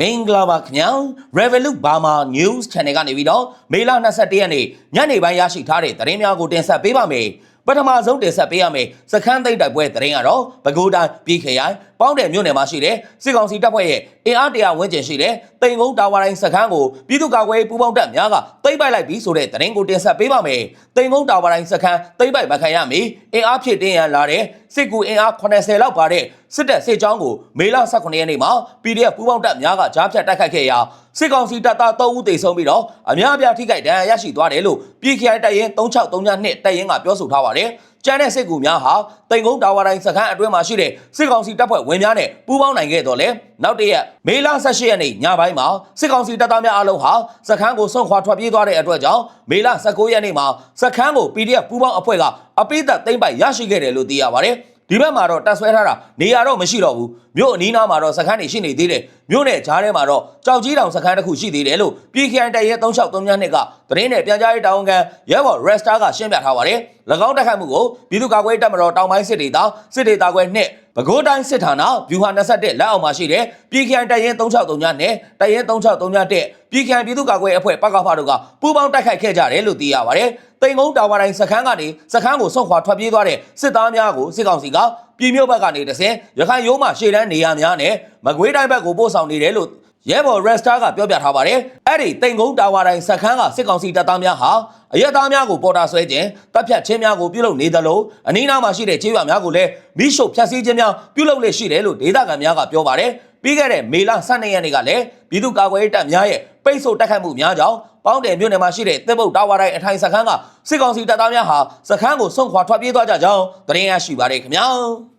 မင်္ဂလာပါခင်ဗျာ Revolut Burma News Channel ကနေပြီးတော့မေလ22ရက်နေ့ညနေပိုင်းရရှိထားတဲ့သတင်းများကိုတင်ဆက်ပေးပါမယ်ပထမဆုံးတင်ဆက်ပေးရမယ်စခန်းသိမ်းတိုက်ပွဲသတင်းကတော့ပဲခူးတိုင်းပြည်ခရိုင်ပေါင်းတယ်မြို့နယ်မှာရှိတဲ့စစ်ကောင်စီတပ်ဖွဲ့ရဲ့အင်အားတရာဝန်းကျင်ရှိတဲ့တိန်ကုန်းတာဝါတိုင်းစခန်းကိုပြည်သူ့ကာကွယ်ရေးပူးပေါင်းတပ်များကသိမ်းပိုက်လိုက်ပြီးဆိုတဲ့သတင်းကိုတင်ဆက်ပေးပါမယ်တိန်ကုန်းတာဝါတိုင်းစခန်းသိမ်းပိုက်မခံရမီအင်အားဖြည့်တင်းရန်လာတဲ့စစ်ကူအင်အား80လောက်ပါတဲ့စစ်တပ်စစ်ကြောင်းကိုမေလ18ရက်နေ့မှာ PDF ပူးပေါင်းတပ်များကကြားဖြတ်တိုက်ခိုက်ခဲ့ရာစစ်ကောင်စီတပ်သား3ဦးသေဆုံးပြီးတော့အများအပြားထိခိုက်ဒဏ်ရာရရှိသွားတယ်လို့ပြည်ခိုင်တပ်ရင်း3632တပ်ရင်းကပြောဆိုထားပါတယ် ကျန်တဲ့စစ်ကူများဟာတိန်ကုန်းတာဝါတိုင်းစခန်းအတွင်းမှာရှိတဲ့စစ်ကောင်စီတပ်ဖွဲ့ဝင်များနဲ့ပူးပေါင်းနိုင်ခဲ့တော့လေနောက်တရက်မေလ18ရက်နေ့ညပိုင်းမှာစစ်ကောင်စီတပ်သားများအလုံးဟာစခန်းကိုဆွန့်ခွာထွက်ပြေးသွားတဲ့အတွက်ကြောင့်မေလ19ရက်နေ့မှာစခန်းကို PDF ပူးပေါင်းအဖွဲ့ကအပိသက်သိမ့်ပိုက်ရရှိခဲ့တယ်လို့သိရပါတယ်ဒီဘက်မှာတော့တက်ဆွဲထားတာနေရာတော့မရှိတော့ဘူးမြို့အနီးနားမှာတော့စခန်းတွေရှိနေသေးတယ်မြို့နယ်ကြားထဲမှာတော့ကြောက်ကြီးတောင်စခန်းတစ်ခုရှိသေးတယ်လို့ပြည်ခိုင်တရဲ3632နှစ်ကသတင်းနဲ့ပြန်ကြားရေးတာဝန်ခံရဲဘော် Resta ကရှင်းပြထားပါတယ်၎ င်းတက်ခတ်မှုကိုပြည်သူ့ကာကွယ်ရေးတပ်မတော်တောင်ပိုင်းစစ်ဒေသစစ်ဒေသခွဲနှစ်ပဲခူးတိုင်းစစ်ဌာနဗျူဟာ21လက်အောက်မှာရှိတဲ့ပြည်ခိုင်တရဲ3632နဲ့တရဲ3631ပြည်ခိုင်ပြည်သူ့ကာကွယ်ရေးအဖွဲ့ပကဖတို့ကပူးပေါင်းတိုက်ခိုက်ခဲ့ကြတယ်လို့သိရပါတယ်တိန်ကုန်းတာဝါတိုင်းစခန်းကနေစခန်းကိုဆွန့်ခွာထွက်ပြေးသွားတဲ့စစ်သားများကိုစစ်ကောင်စီကပြည်မြို့ဘက်ကနေတဆင်ရခိုင်ရိုးမှရှေ့တန်းနေရာများနဲ့မကွေးတိုင်းဘက်ကိုပို့ဆောင်နေတယ်လို့ ရဲဘော် Resta ကပြောပြထားပါတယ်။အဲ့ဒီတိန်ကုန်းတာဝါတိုင်းစခန်းကစစ်ကောင်စီတပ်သားများဟာအရက်သားများကိုပေါ်တာဆွဲခြင်းတပ်ဖြတ်ခြင်းများကိုပြုလုပ်နေသလိုအနီးနားမှာရှိတဲ့ခြေရွာများကိုလည်းမိရှုပ်ဖျက်ဆီးခြင်းများပြုလုပ်လေရှိတယ်လို့ဒေသခံများကပြောပါတယ်။ပြီးခဲ့တဲ့မေလ12ရက်နေ့ကလည်းပြည်သူ့ကာကွယ်ရေးတပ်များရဲ့ပိတ်ဆို့တိုက်ခိုက်မှုများကြောင့်ပေါင်းတယ်မြို့နယ်မှာရှိတဲ့တပ်ပုတ်တာဝါတိုင်းအထိုင်စခန်းကစစ်ကောင်စီတပ်သားများဟာစခန်းကိုဆွန့်ခွာထွက်ပြေးသွားကြကြောင်းသတင်းရရှိပါတယ်ခင်ဗျာ။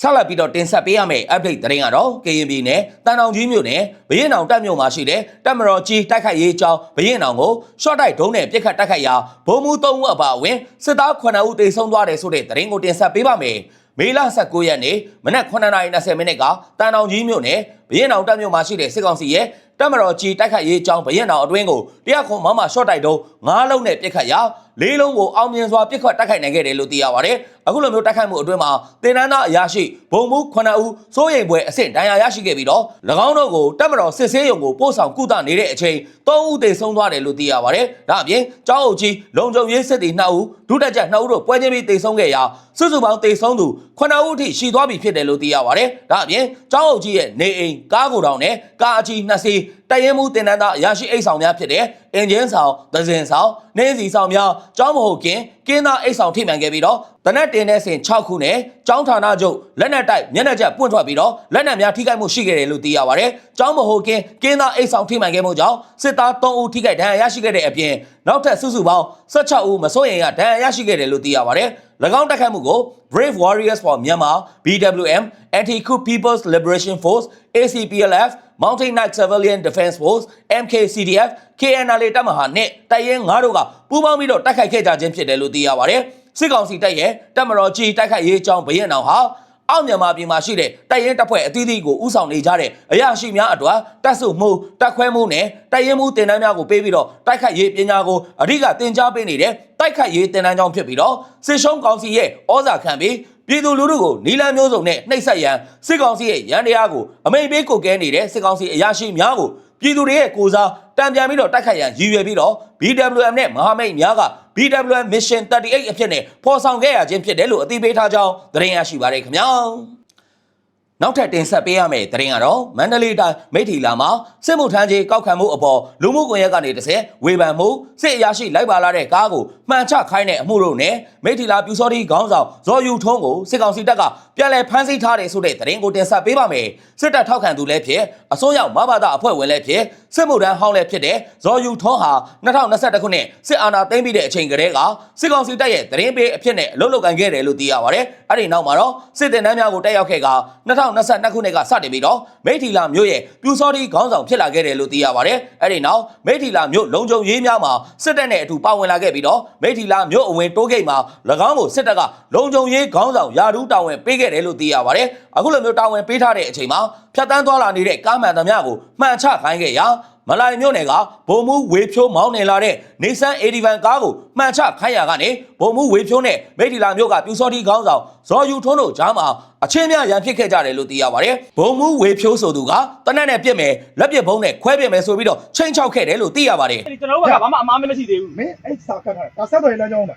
ဆက်လက်ပြီးတော့တင်ဆက်ပေးရမယ့် update သတင်းကတော့ KNB နဲ့တန်တောင်ကြီးမြို့နယ်ဘရင်တောင်တပ်မြို့မှာရှိတဲ့တပ်မတော်ကြီးတိုက်ခိုက်ရေးကြောင်းဘရင်တောင်ကို short တိုက်ဒုံးနဲ့ပြစ်ခတ်တိုက်ခိုက်ရာဘုံမူ3ဦးအပါအဝင်စစ်သား9ဦးတေဆုံးသွားတယ်ဆိုတဲ့သတင်းကိုတင်ဆက်ပေးပါမယ်။မေလ19ရက်နေ့မနက်9:20မိနစ်ကတန်တောင်ကြီးမြို့နယ်ဘရင်တောင်တပ်မြို့မှာရှိတဲ့စစ်ကောင်စီရဲ့တပ်မတော်ကြီးတိုက်ခိုက်ရေးကြောင်းဘရင်တောင်အတွင်းကိုတရားခွန်မမ short တိုက်ဒုံး9လုံးနဲ့ပြစ်ခတ်ရာလေးလုံးကိုအောင်မြင်စွာပြစ်ခတ်တိုက်ခိုက်နိုင်ခဲ့တယ်လို့သိရပါတယ်။ အခုလိုမျိုးတိုက်ခိုက်မှုအတွင်းမှာတင်နန်းသားအရာရှိဘုံမူ9ဦးစိုးရိမ်ပွဲအဆင့်ဒဏ်ရာရရှိခဲ့ပြီးတော့၎င်းတို့ကိုတပ်မတော်စစ်ဆေးရုံကိုပို့ဆောင်ကုသနေတဲ့အချိန်3ဦးသေဆုံးသွားတယ်လို့သိရပါတယ်။ဒါအပြင်ကျောင်းအုပ်ကြီးလုံခြုံရေးစစ်သည်2ဦးဒုတက်ကြ2ဦးတို့ပွဲချင်းပြီးသေဆုံးခဲ့ရာစုစုပေါင်းသေဆုံးသူ9ဦးအထိရှိသွားပြီဖြစ်တယ်လို့သိရပါတယ်။ဒါအပြင်ကျောင်းအုပ်ကြီးရဲ့နေအိမ်ကားကိုယ်တောင်နဲ့ကားအကြီး2စီးတရင်မှုတင်နန်းသားအရာရှိအိတ်ဆောင်များဖြစ်တဲ့အင်ဂျင်ဆောင်၊ဒဇင်ဆောင်၊နေစီဆောင်များကျောင်းမဟုတ်ခင်ကင်းသားအိတ်ဆောင်ထိမှန်ခဲ့ပြီးတော့တနက်တင်တဲ့စဉ်6ခုနဲ့ကျောင်းဌာနချုပ်လက်နက်တိုက်မျက်နှာကျပွင့်ထွက်ပြီးတော့လက်နက်များထိခိုက်မှုရှိခဲ့တယ်လို့သိရပါတယ်။ကျောင်းမဟုတ်ခင်ကင်းသားအိတ်ဆောင်ထိမှန်ခဲ့မှုကြောင့်စစ်သား3ဦးထိခိုက်ဒဏ်ရာရရှိခဲ့တဲ့အပြင်နောက်ထပ်စုစုပေါင်း16ဦးမစိုးရိမ်ရဒဏ်ရာရရှိခဲ့တယ်လို့သိရပါတယ်။၎င်းတိုက်ခိုက်မှုကို Brave Warriors for Myanmar BWM Anti-Coup People's Liberation Force ACPLF Mountain Night Civilian Defense Force MKCDF KNLA တပ်မဟာနဲ့တိုက်ရင်9တို့ကပူးပေါင်းပြီးတော့တိုက်ခိုက်ခဲ့ကြခြင်းဖြစ်တယ်လို့သိရပါတယ်။စစ်ကောင်စီတပ်ရဲ့တပ်မတော်ကြီးတိုက်ခိုက်ရေးအကြောင်းဘရင်အောင်ဟာအောက်မြန်မာပြည်မှာရှိတဲ့တိုက်ရင်တပ်ဖွဲ့အသီးသီးကိုဥဆောင်နေကြတဲ့အရာရှိများအတွက်တပ်စုမှုတပ်ခွဲမှုနဲ့တိုက်ရင်မှုတင်တန်းများကိုပေးပြီးတော့တိုက်ခိုက်ရေးပညာကိုအဓိကသင်ကြားပေးနေတဲ့တိုက်ခိုက်ရေးတင်တန်းကြောင်းဖြစ်ပြီးတော့စစ်ရှုံးကောင်စီရဲ့ဩဇာခံပြီး ပြည်သူလူထုကိုနီလန်းမျိုးစုံနဲ့နှိပ်စက်ရန်စစ်ကောင်စီရဲ့ရန်တရားကိုအမိန်ပေးကိုကဲနေတဲ့စစ်ကောင်စီအရာရှိများကိုပြည်သူတွေရဲ့ကိုစားတံပြန်ပြီးတော့တိုက်ခိုက်ရန်ရည်ရွယ်ပြီးတော့ BWM နဲ့မဟာမိတ်များက BWM Mission 38အဖြစ်နဲ့ဖော်ဆောင်ခဲ့ရခြင်းဖြစ်တယ်လို့အသိပေးထားကြောင်းသတင်းရရှိပါရခင်ဗျာ နောက်ထပ်တင်ဆက်ပေးရမယ့်သတင်းကတော့မန္တလေးတိုင်းမိထီလာမှာစစ်မှုထမ်းကြီးကောက်ခံမှုအပေါ်လူမှုကွန်ရက်ကနေတစ်ဆင့်ဝေဖန်မှုစစ်အရာရှိလိုက်ပါလာတဲ့ကားကိုမှန်ချခိုင်းတဲ့အမှုတို့နဲ့မိထီလာပြူစောတိခေါင်းဆောင်ဇော်ယူထုံးကိုစစ်ကောင်စီတပ်ကပြန်လည်ဖမ်းဆီးထားတယ်ဆိုတဲ့သတင်းကိုတင်ဆက်ပေးပါမယ်စစ်တပ်ထောက်ခံသူလည်းဖြစ်အစိုးရမဘာသာအဖွဲ့ဝင်လည်းဖြစ် စစ်မှုထမ်းဟောင်းလည်းဖြစ်တဲ့ဇော်ယူထုံးဟာ2021ခုနှစ်စစ်အာဏာသိမ်းပြီးတဲ့အချိန်ကတည်းကစစ်ကောင်စီတပ်ရဲ့သတင်းပေးအဖြစ်နဲ့အလုပ်လုပ်ကိုင်ခဲ့တယ်လို့သိရပါတယ်အဲ့ဒီနောက်မှာတော့စစ်တင်တန်းများကိုတက်ရောက်ခဲ့က2022ခုနှစ်ကစတင်ပြီးတော့မိထီလာမြို့ရဲ့ပြူစောတိခေါင်းဆောင်ဖြစ်လာခဲ့တယ်လို့သိရပါတယ်အဲ့ဒီနောက်မိထီလာမြို့လုံခြုံရေးများမှာစစ်တပ်နဲ့အတူပါဝင်လာခဲ့ပြီးတော့မိထီလာမြို့အဝင်တိုးဂိတ်မှာ၎င်းကိုစစ်တပ်ကလုံခြုံရေးခေါင်းဆောင်ယာဒူးတာဝန်ပေးခဲ့တယ်လို့သိရပါတယ် အခုလိုမျိုးတာဝန်ပေးထားတဲ့အချိန်မှာဖြတ်တန်းသွားလာနေတဲ့ကားမှန်သမျှကိုမှန်ချခိုင်းခဲ့ရာမလိုင်မြို့နယ်ကဗိုလ်မှူးဝေဖြိုးမောင်းနေလာတဲ့နေဆန်81ကားကိုမှန်ချခိုင်းရကနေဗိုလ်မှူးဝေဖြိုးနဲ့မိထီလာမြို့ကပြူစောတိခေါင်းဆောင်ဇော်ယူထွန်းတို့ကြားမှာအချင်းများရန်ဖြစ်ခဲ့ကြတယ်လို့သိရပါတယ်ဗိုလ်မှူးဝေဖြိုးဆိုသူကတနက်နဲ့ပြစ်မယ်လက်ပြစ်ဘုံနဲ့ခွဲပြစ်မယ်ဆိုပြီးတော့ချိန်ချောက်ခဲ့တယ်လို့သိရပါတယ်အဲ့ဒီကျွန်တော်တို့ကဘာမှအမားမရှိသေးဘူးမင်းအဲ့စာကတ်တာဒါဆက်တော်ရေးလမ်းကြောင်းပါ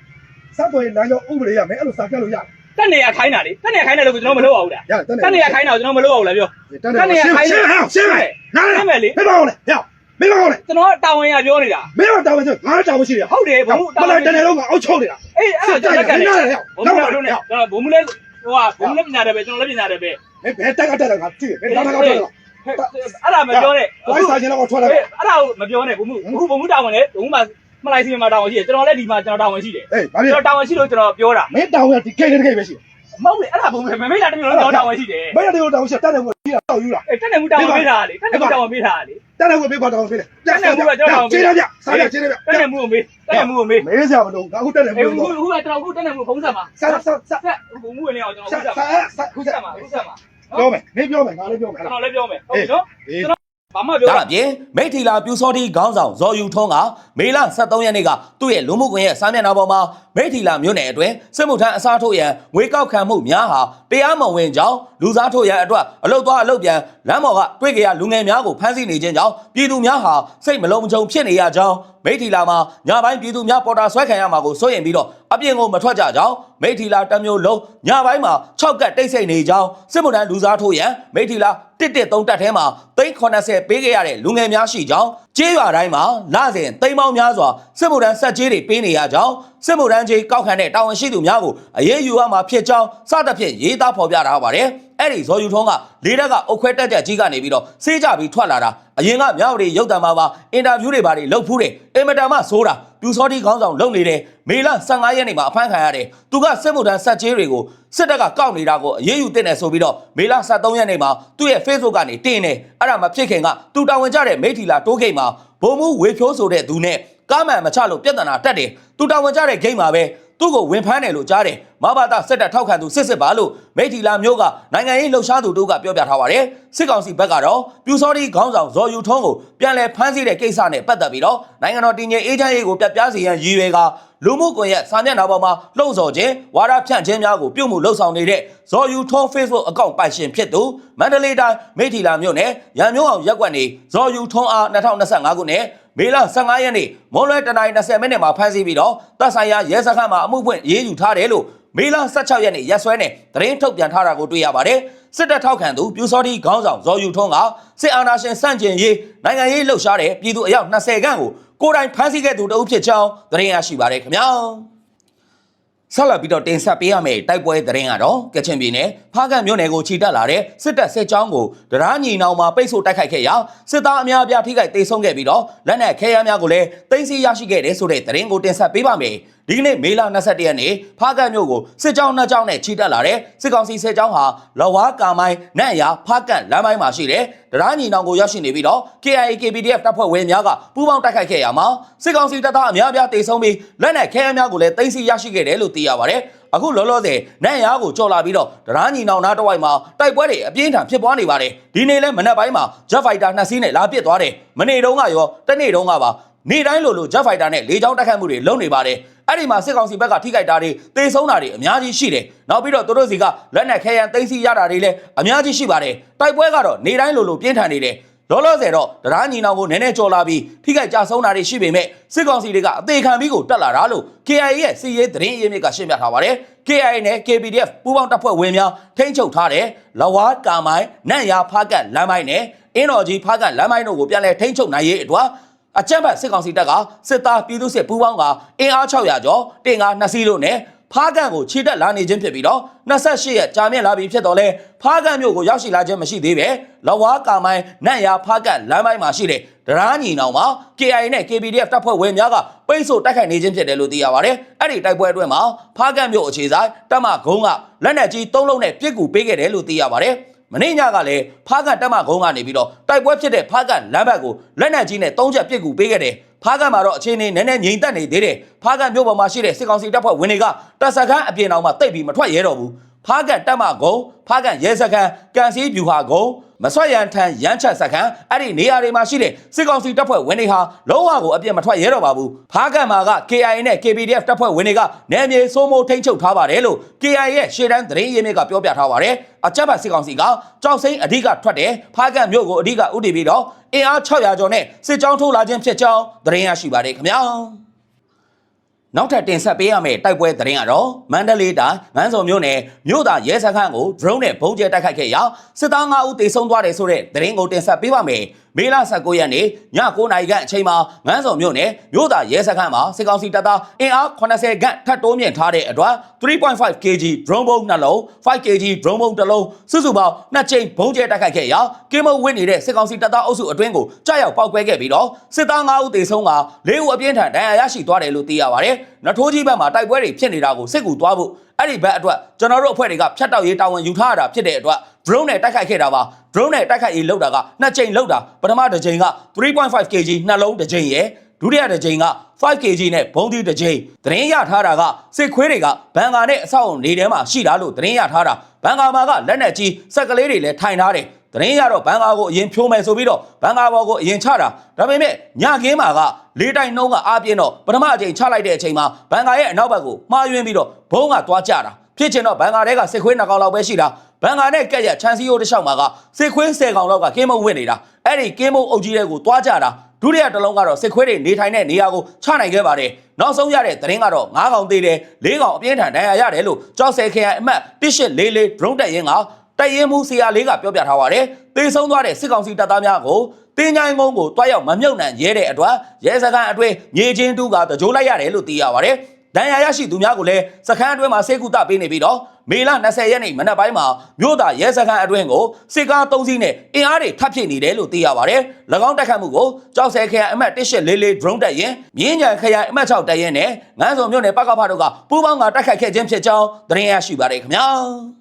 ဆက်တော်ရေးလမ်းကြောင်းဥပဒေရမယ်အဲ့လိုစာကတ်လို့ရတယ် တက်နေရခိုင်းတာလေတက်နေရခိုင်းတယ်လို့ကျွန်တော်မလုပ်အောင်လားရတယ်တက်နေရခိုင်းတာကိုကျွန်တော်မလုပ်အောင်လားပြောတက်နေရှင်းရှင်းဟဲ့ရှင်းမယ်နားရှင်းမယ်လေမင်းမအောင်လေဟဲ့မင်းမအောင်လေကျွန်တော်တာဝန်ရပြောနေတာမင်းမတောင်းချင်ငါတောင်းရှိတယ်ဟုတ်တယ်ဘုံမှုမလိုက်တနေ့လုံးကအောက်ချုပ်နေတာအေးအဲ့ဒါကျွန်တော်လက်ကတယ်ဟဲ့ဘုံမှုတို့နဲ့ကျွန်တော်ဘုံမှုလဲဟိုကဘုံမှုလည်းပညာတယ်ပဲကျွန်တော်လည်းပညာတယ်ပဲမင်းဘယ်တက်ကတက်တယ်ငါကြည့်ဘယ်တော့တက်တက်အဲ့ဒါမပြောနဲ့ဘိုင်းစာချင်းတော့ထွက်လာအဲ့ဒါကိုမပြောနဲ့ဘုံမှုအခုဘုံမှုတာဝန်လေဘုံမှု မှာမလိုက်စီမှာတာဝန်ရှိတယ်ကျွန်တော်လည်းဒီမှာကျွန်တော်တာဝန်ရှိတယ်အေးဘာလဲကျွန်တော်တာဝန်ရှိလို့ကျွန်တော်ပြောတာမင်းတောင်းရဒီကိတ်တဲ့ကိတ်ပဲရှိမဟုတ်လေအဲ့ဒါဘုံမှုမမေးတာတမျိုးလုံးတာဝန်ရှိတယ်မင်းတို့တောင်းရှိတက်တယ်ကိုကြီးတော့ယူလာအဲ့တက်နေမှုတာဝန်ပေးတာလေတက်နေမှုတာဝန်ပေးတာလေတက်တယ်ကိုပေးပါတောင်းပေးတယ်ကျေးရပြစားရကျေးရပြတက်နေမှုကိုမေးတက်နေမှုကိုမေးမေးစရာမလိုငါအခုတက်တယ်အေးကိုခုခုကကျွန်တော်ခုတက်နေမှုဖုံးဆက်မှာစားစားစားဆက်ဘုံမှုဝင်နေအောင်ကျွန်တော်စားဖုံးဆက်မှာစားစားခုခုစားဆက်မှာခုဆက်မှာပြောမယ်မင်းပြောမယ်ငါလည်းပြောမယ်ဟဲ့ကျွန်လားတော်လည်းပြောမယ်ဟုတ်ပြီနော်အေး ဘာမှပြောဒါတာအပြင်မိထီလာပြူစောတိခေါင်းဆောင်ဇော်ယူထွန်းကမေလ23ရက်နေ့ကသူ့ရဲ့လူမှုကွန်ရက်စာမျက်နှာပေါ်မှာမိထီလာမြို့နယ်အတွင်းစစ်မှုထမ်းအစားထိုးရန်ငွေကောက်ခံမှုများဟာတရားမဝင်ကြောင်းလူစားထိုးရန်အတွက်အလုတ်သွားအလုတ်ပြန်လမ်းပေါ်ကတွေ့ကြရလူငယ်များကိုဖမ်းဆီးနေခြင်းကြောင့်ပြည်သူများဟာစိတ်မလုံးမချုံဖြစ်နေရကြောင်း မိထီလာမှာညပိုင်းပြည်သူများပေါ်တာဆွဲခံရမှာကိုစိုးရိမ်ပြီးတော့အပြင်ကိုမထွက်ကြကြောင်းမိထီလာတစ်မျိုးလုံးညပိုင်းမှာ6ကတ်တိတ်ဆိတ်နေကြောင်းစစ်မှုထမ်းလူစားထိုးရန်မိထီလာ113တက်ထဲမှာ380ပေးခဲ့ရတဲ့လူငယ်များရှိကြောင်းကျေးရွာတိုင်းမှာလစဉ်သိမ်းပေါင်းများစွာစစ်မှုထမ်းဆက်ကြေးတွေပေးနေရကြောင်းစစ်မှုထမ်းကြေးကောက်ခံတဲ့တာဝန်ရှိသူများကိုအရေးယူရမှာဖြစ်ကြောင်းစသဖြင့်ရေးသားဖော်ပြထားပါတယ်အဲ့ဒီဇော်ယူထုံးကလေးတက်ကအုတ်ခွဲတက်ကြကြီးကနေပြီးတော့စေးကြပြီးထွက်လာတာ အရင်ကမြောက်ရီရုပ်တံမှာပါအင်တာဗျူးတွေပါတွေလုပ်ဖူးတယ်အင်မတန်မှဆိုးတာပြူစောတိခေါင်းဆောင်လုပ်နေတယ်မေလ15ရက်နေ့မှာအဖမ်းခံရတယ်သူကစစ်မှုထမ်းဆက်ကြေးတွေကိုစစ်တပ်ကကောက်နေတာကိုအရေးယူတင်တယ်ဆိုပြီးတော့မေလ23ရက်နေ့မှာသူ့ရဲ့ Facebook ကနေတင်တယ်အဲ့ဒါမဖြစ်ခင်ကသူတာဝန်ကျတဲ့မိထီလာတိုးဂိတ်မှာဘုံမှုဝေဖြိုးဆိုတဲ့သူနဲ့ကားမှန်မချလို့ပြဿနာတက်တယ်သူတာဝန်ကျတဲ့ဂိတ်မှာပဲ သူ့ကိုဝင်ဖမ်းတယ်လို့ကြားတယ်မဘာသာစစ်တပ်ထောက်ခံသူစစ်စစ်ပါလို့မိထီလာမျိုးကနိုင်ငံရေးလှုပ်ရှားသူတို့ကပြောပြထားပါတယ်စစ်ကောင်စီဘက်ကတော့ပြူစောတိခေါင်းဆောင်ဇော်ယူထွန်းကိုပြန်လည်ဖမ်းဆီးတဲ့ကိစ္စနဲ့ပတ်သက်ပြီးတော့နိုင်ငံတော်တည်ငြိမ်အေးချမ်းရေးကိုပြတ်ပြားစေရန်ရည်ရွယ်ကလူမှုကွန်ရက်စာမျက်နှာပေါ်မှာလှုံ့ဆော်ခြင်းဝါဒဖြန့်ခြင်းများကိုပြုမှုလှုပ်ဆောင်နေတဲ့ဇော်ယူထွန်း Facebook အကောင့်ပိုင်ရှင်ဖြစ်သူမန္တလေးတိုင်းမိထီလာမြို့နယ်ရန်မျိုးအောင်ရက်ကွက်နေဇော်ယူထွန်းအား2025ခုနှစ် မေလ15ရက်နေ့မွန်လွဲတနင်္လာ20မိနစ်မှာဖမ်းဆီးပြီးတော့တပ်ဆိုင်ရာရဲစခန်းမှာအမှုဖွင့်ရေးယူထားတယ်လို့မေလ16ရက်နေ့ရက်စွဲနဲ့သတင်းထုတ်ပြန်ထားတာကိုတွေ့ရပါတယ်စစ်တပ်ထောက်ခံသူပြူစောတိခေါင်းဆောင်ဇော်ယူထွန်းကစစ်အာဏာရှင်စန့်ကျင်ရေးနိုင်ငံရေးလှုပ်ရှားတဲ့ပြည်သူအယောက်20ခန့်ကိုကိုယ်တိုင်ဖမ်းဆီးခဲ့သူတအုပ်ဖြစ်ကြောင်းသတင်းရရှိပါတယ်ခင်ဗျာ ဆက်လက်ပြီးတော့တင်ဆက်ပေးရမယ့်တိုက်ပွဲသတင်းကတော့ကချင်ပြည်နယ်ဖားကန့်မြို့နယ်ကိုခြိတက်လာတဲ့စစ်တပ်စစ်ကြောင်းကိုတရားညီနောင်မှာပိတ်ဆို့တိုက်ခိုက်ခဲ့ရာစစ်သားအများအပြားထိခိုက်ဒေဆုံးခဲ့ပြီးတော့လက်နက်ခဲယမ်းများကိုလည်းသိမ်းဆည်းရရှိခဲ့တယ်ဆိုတဲ့သတင်းကိုတင်ဆက်ပေးပါမယ် ဒီကနေ့မေလ22ရက်နေ့ဖားကန့်မြို့ကိုစစ်ကြောင်းနှစ်ကြောင်းနဲ့ခြိတက်လာတဲ့စစ်ကောင်စီစစ်ကြောင်းဟာလဝါကာမိုင်းနန့်ရဖားကန့်လမ်းပိုင်းမှာရှိတဲ့တရားညီနောင်ကိုရောက်ရှိနေပြီးတော့ KIA KPDF တပ်ဖွဲ့ဝင်များကပူးပေါင်းတိုက်ခိုက်ခဲ့ရမှာစစ်ကောင်စီတပ်သားအများအပြားဒေဆုံးပြီးလက်နက်ခဲယမ်းများကိုလည်းသိမ်းဆည်းရရှိခဲ့တယ်လို့သိရပါတယ်အခုလောလောဆယ်နန့်ရကိုကြော်လာပြီးတော့တရားညီနောင်နားတစ်ဝိုက်မှာတိုက်ပွဲတွေအပြင်းထန်ဖြစ်ပွားနေပါတယ်ဒီနေ့လဲမနက်ပိုင်းမှာ Jet Fighter နှစ်စီးနဲ့လာပစ်သွားတယ်မနေ့တုန်းကရောတနေ့တုန်းကပါနေ့တိုင်းလိုလို Jet Fighter နဲ့လေကြောင်းတိုက်ခိုက်မှုတွေလုပ်နေပါတယ် အဲ့ဒီမှာစစ်ကောင်စီဘက်ကထိခိုက်တာတွေတေဆုံးတာတွေအများကြီးရှိတယ်နောက်ပြီးတော့သူတို့စီကလက်နက်ခဲယမ်းသိမ်းဆည်းရတာတွေလည်းအများကြီးရှိပါတယ်တိုက်ပွဲကတော့နေ့တိုင်းလိုလိုပြင်းထန်နေတယ်လောလောဆယ်တော့တရားညီနောင်ကိုနည်းနည်းကြော်လာပြီးထိခိုက်ကြဆုံးတာတွေရှိပေမဲ့စစ်ကောင်စီတွေကအသေးခံပြီးကိုတက်လာတာလို့ KIA ရဲ့စီရေးသတင်းအရင်းမြစ်ကရှင်းပြထားပါတယ် KIA နဲ့ KPDF ပူးပေါင်းတပ်ဖွဲ့ဝင်များထိန်းချုပ်ထားတဲ့လဝါကာမိုင်းနန့်ရဖားကတ်လမ်းမိုင်းနဲ့အင်းတော်ကြီးဖားကတ်လမ်းမိုင်းတို့ကိုပြန်လည်ထိန်းချုပ်နိုင်ရေးအတွက် အကြမ်းဖက်စစ်ကောင်စီတပ်ကစစ်သားပြည်သူစစ်ပူးပေါင်းကအင်အား600ကျော်တင်ကား2စီးတို့နဲ့ဖားကန်ကိုခြေတက်လာနေခြင်းဖြစ်ပြီးတော့28ရက်ကြာမြင့်လာပြီဖြစ်တော့လဲဖားကန်မြို့ကိုရောက်ရှိလာခြင်းမရှိသေးပဲလဝါကာမိုင်းနန့်ရဖားကန်လမ်းပိုင်းမှာရှိတဲ့ဒရာညီနောင်မှာ KIA နဲ့ KPDF တပ်ဖွဲ့ဝင်များကပိတ်ဆို့တိုက်ခိုက်နေခြင်းဖြစ်တယ်လို့သိရပါတယ်အဲ့ဒီတိုက်ပွဲအတွင်းမှာဖားကန်မြို့အခြေဆိုင်တပ်မကုန်းကလက်နက်ကြီး၃လုံးနဲ့ပြစ်ကူပေးခဲ့တယ်လို့သိရပါတယ် မနေ့ညကလည်းဖားကန်တက်မကုန်းကနေပြီးတော့တိုက်ပွဲဖြစ်တဲ့ဖားကန်လမ်းဘက်ကိုလက်နက်ကြီးနဲ့၃ချက်ပစ်ကူပေးခဲ့တယ်ဖားကန်မှာတော့အခြေအနေနည်းနည်းငြိမ်သက်နေသေးတယ်ဖားကန်မြို့ပေါ်မှာရှိတဲ့စစ်ကောင်စီတပ်ဖွဲ့ဝင်တွေကတပ်စခန်းအပြင်အောင်မှာတိတ်ပြီးမထွက်ရဲတော့ဘူး ဖဖားကန်တက်မကုန်းဖားကန်ရဲစခန်းကန်စီဗျူဟာကုန်းမဆွတ်ရန်ထန်ရမ်းချက်စခန်းအဲ့ဒီနေရာတွေမှာရှိတဲ့စစ်ကောင်စီတပ်ဖွဲ့ဝင်တွေဟာလုံးဝကိုအပြစ်မထွက်ရဲတော့ပါဘူးဖားကန်မှာက KIA နဲ့ KPDF တပ်ဖွဲ့ဝင်တွေကနယ်မြေစိုးမိုးထိန်းချုပ်ထားပါတယ်လို့ KIA ရဲ့ရှေ့တန်းသတင်းရင်းမြစ်ကပြောပြထားပါတယ်အကြမ်းဖက်စစ်ကောင်စီကကြောက်စိမ့်အဓိကထွက်တယ်ဖားကန်မြို့ကိုအဓိကဥတည်ပြီးတော့အင်အား600ကျော်နဲ့စစ်ကြောင်းထိုးလာခြင်းဖြစ်ကြောင်းသတင်းရရှိပါတယ်ခင်ဗျာ နောက်ထပ်တင်ဆက်ပေးရမယ့်တိုက်ပွဲသတင်းကတော့မန္တလေးတိုင်းမန်းစုံမြို့နယ်မြို့သားရဲစခန်းကို drone နဲ့ပုံကျဲတိုက်ခိုက်ခဲ့ရာစစ်သား9ဦးသေဆုံးသွားတယ်ဆိုတဲ့သတင်းကိုတင်ဆက်ပေးပါမယ်။ မေလ19ရက်နေ့ည9:00နာရီခန့်အချိန်မှာမန်းစုံမြို့နယ်မြို့သားရဲစခန်းမှာစစ်ကောင်စီတပ်သားအင်အား80ခန့်ထပ်တိုးမြင့်ထားတဲ့အတွက်3.5 kg drone ဘုံနှလုံး5 kg drone ဘုံတစ်လုံးစုစုပေါင်းနှစ်ကြိမ်ဘုံကျဲတိုက်ခိုက်ခဲ့ရာကင်းမုံဝစ်နေတဲ့စစ်ကောင်စီတပ်သားအုပ်စုအတွင်းကိုကြားရောက်ပောက်ကွဲခဲ့ပြီးတော့စစ်သား9ဦးသေဆုံးက4ဦးအပြင်းထန်ဒဏ်ရာရရှိသွားတယ်လို့သိရပါတယ်။နထိုးကြီးဘက်မှာတိုက်ပွဲတွေဖြစ်နေတာကိုစစ်ကူသွားဖို့ အဲ့ဒီဘက်အတွက်ကျွန်တော်တို့အဖွဲ့တွေကဖြတ်တောက်ရေးတာဝန်ယူထားရတာဖြစ်တဲ့အတွက် drone နဲ့တိုက်ခိုက်ခဲ့တာပါ drone နဲ့တိုက်ခိုက်ရေးလောက်တာကနှစ်ကြိမ်လောက်တာပထမတစ်ကြိမ်က3.5 kg နှလုံးတစ်ကြိမ်ရယ်ဒုတိယတစ်ကြိမ်က 5 kg နဲ့ဘုံသီးတစ်ကြိမ်သတင်းရထားတာကစစ်ခွေးတွေကဘန်ကာနဲ့အဆောက်အုံနေထဲမှာရှိတာလို့သတင်းရထားတာဘန်ကာမှာကလက်နက်ကြီးစက်ကလေးတွေလည်းထိုင်ထားတယ် သတင်းရတော့ဘန်ကာကိုအရင်ဖြိုးမယ်ဆိုပြီးတော့ဘန်ကာဘော်ကိုအရင်ချတာဒါပေမဲ့ညခင်းမှာကလေးတိုင်နှုံးကအားပြင်းတော့ပထမအချိန်ချလိုက်တဲ့အချိန်မှာဘန်ကာရဲ့အနောက်ဘက်ကိုမှားယွင်းပြီးတော့ဘုံကသွားကြတာဖြစ်ချင်တော့ဘန်ကာတွေကစစ်ခွေးနှစ်ကောင်လောက်ပဲရှိတာဘန်ကာနဲ့ကက်ရချန်စီယိုတစ်လျှောက်မှာကစစ်ခွေး10ကောင်လောက်ကကင်းမုံဝင်နေတာအဲ့ဒီကင်းမုံအုပ်ကြီးတွေကိုသွားကြတာဒုတိယတစ်လုံးကတော့စစ်ခွေးတွေနေထိုင်တဲ့နေရာကိုချနိုင်ခဲ့ပါတယ်နောက်ဆုံးရတဲ့သတင်းကတော့9ကောင်သေးတယ်4ကောင်အပြင်းထန်ဒဏ်ရာရတယ်လို့ကြောက်ဆယ်ခရိုင်အမှတ်1844 drone တက်ရင်က တိုက်ရင်မှုဆရာလေးကပြောပြထားပါတယ်သေဆုံးသွားတဲ့စစ်ကောင်စီတပ်သားများကိုတင်းချိုင်းကုန်းကိုတွားရောက်မမြုပ်နှံရဲတဲ့အတွက်ရဲစခန်းအတွင်းမြေချင်းတူးကတကြိုးလိုက်ရတယ်လို့သိရပါတယ်ဒဏ်ရာရရှိသူများကိုလည်းစခန်းအတွင်းမှာစေကူတပေးနေပြီးတော့မေလ20ရက်နေ့မနက်ပိုင်းမှာမြို့သားရဲစခန်းအတွင်းကိုစစ်ကား3စီးနဲ့အင်အားတွေထပ်ဖြည့်နေတယ်လို့သိရပါတယ်။၎င်းတိုက်ခတ်မှုကိုကြောက်ဆဲခရိုင်အမှတ်1844 drone တက်ရင်မြင်းကြံခရိုင်အမှတ်6တက်ရင်နဲ့ငန်းစုံမြို့နယ်ပကဖတို့ကပူးပေါင်းကတိုက်ခိုက်ခဲ့ခြင်းဖြစ်ကြောင်းသတင်းရရှိပါတယ်ခင်ဗျာ။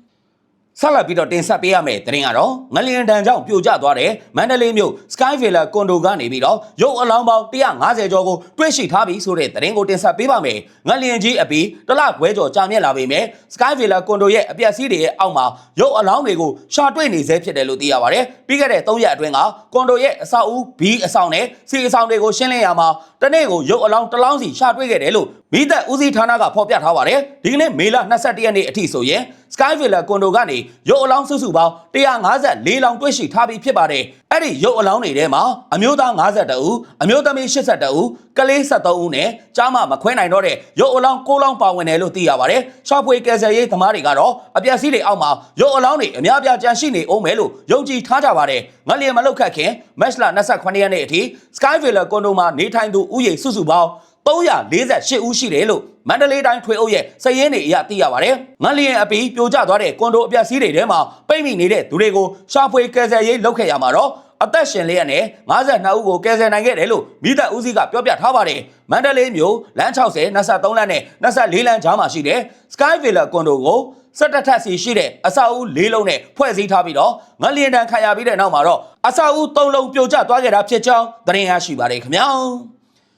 ဆက်လက်ပြီးတော့တင်ဆက်ပေးရမယ့်သတင်းကတော့ငလျင်တန်ကြောင့်ပြိုကျသွားတဲ့မန္တလေးမြို့ Sky Villa ကွန်ဒိုကနေပြီးတော့ရုပ်အလောင်းပေါင်း150ကျော်ကိုတွေ့ရှိထားပြီဆိုတဲ့သတင်းကိုတင်ဆက်ပေးပါမယ်။ငလျင်ကြီးအပြီးတစ်လခွဲကျော်ကြာမြင့်လာပေမဲ့ Sky Villa ကွန်ဒိုရဲ့အပျက်စီးတွေရဲ့အောက်မှာရုပ်အလောင်းတွေကိုရှာတွေ့နေစေဖြစ်တယ်လို့သိရပါတယ်။ပြီးခဲ့တဲ့3ရက်အတွင်းကကွန်ဒိုရဲ့အဆောက်အဦ B အဆောင်နဲ့ C အဆောင်တွေကိုရှင်းလင်းရမှာတနေ့ကိုရုပ်အလောင်းတစ်လောင်းစီရှာတွေ့ခဲ့တယ်လို့မိသက်ဦးစီးဌာနကဖော်ပြထားပါတယ်။ဒီကနေ့မေလ22ရက်နေ့အထိဆိုရင် Sky Villa ကွန်ဒိုကနေရုပ်အလောင်းစုစုပေါင်း154လောင်းတွေ့ရှိထားပြီးဖြစ်ပါတယ်။အဲ့ဒီရုပ်အလောင်းတွေထဲမှာအမျိုးသား52ဦးအမျိုးသမီး82ဦးကလေး73ဦးနဲ့ကြားမမခွဲနိုင်တော့တဲ့ရုပ်အလောင်း6လောင်းပါဝင်တယ်လို့သိရပါတယ်။ရှော့ဖွေကယ်ဆယ်ရေးသမားတွေကတော့အပျက်စီးတွေအောက်မှာရုပ်အလောင်းတွေအများပြားကျန်ရှိနေအောင်မယ်လို့ယုံကြည်ထားကြပါတယ်။ငလျင်မလုတ်ခတ်ခင်မက်လ28ရက်နေ့အထိ Sky Villa ကွန်ဒိုမှာနေထိုင်သူဥယေစုစုပေါင်း 348ဦးရှိတယ်လို့မန္တလေးတိုင်းထွေအုပ်ရဲ့စည်ရင်းတွေအရသိရပါတယ်။ငလျင်အပီပြိုကျသွားတဲ့ကွန်ဒိုအပျက်စီးတွေထဲမှာပိတ်မိနေတဲ့သူတွေကိုရှာဖွေကယ်ဆယ်ရေးလုပ်ခဲ့ရမှာတော့အသက်ရှင်လျက်နဲ့52ဦးကိုကယ်ဆယ်နိုင်ခဲ့တယ်လို့မိသက်ဦးစီးကပြောပြထားပါတယ်။မန္တလေးမြို့လမ်း60 23လမ်းနဲ့24လမ်းကြားမှာရှိတဲ့ Sky Villa ကွန်ဒိုကိုစက်တထက်စီရှိတဲ့အဆောက်အဦ၄လုံးနဲ့ဖွဲ့စည်းထားပြီးတော့ငလျင်တန်ခံရပြီးတဲ့နောက်မှာတော့အဆောက်အဦ၃လုံးပြိုကျသွားခဲ့တာဖြစ်ကြောင်းသတင်းရရှိပါတယ်ခင်ဗျာ။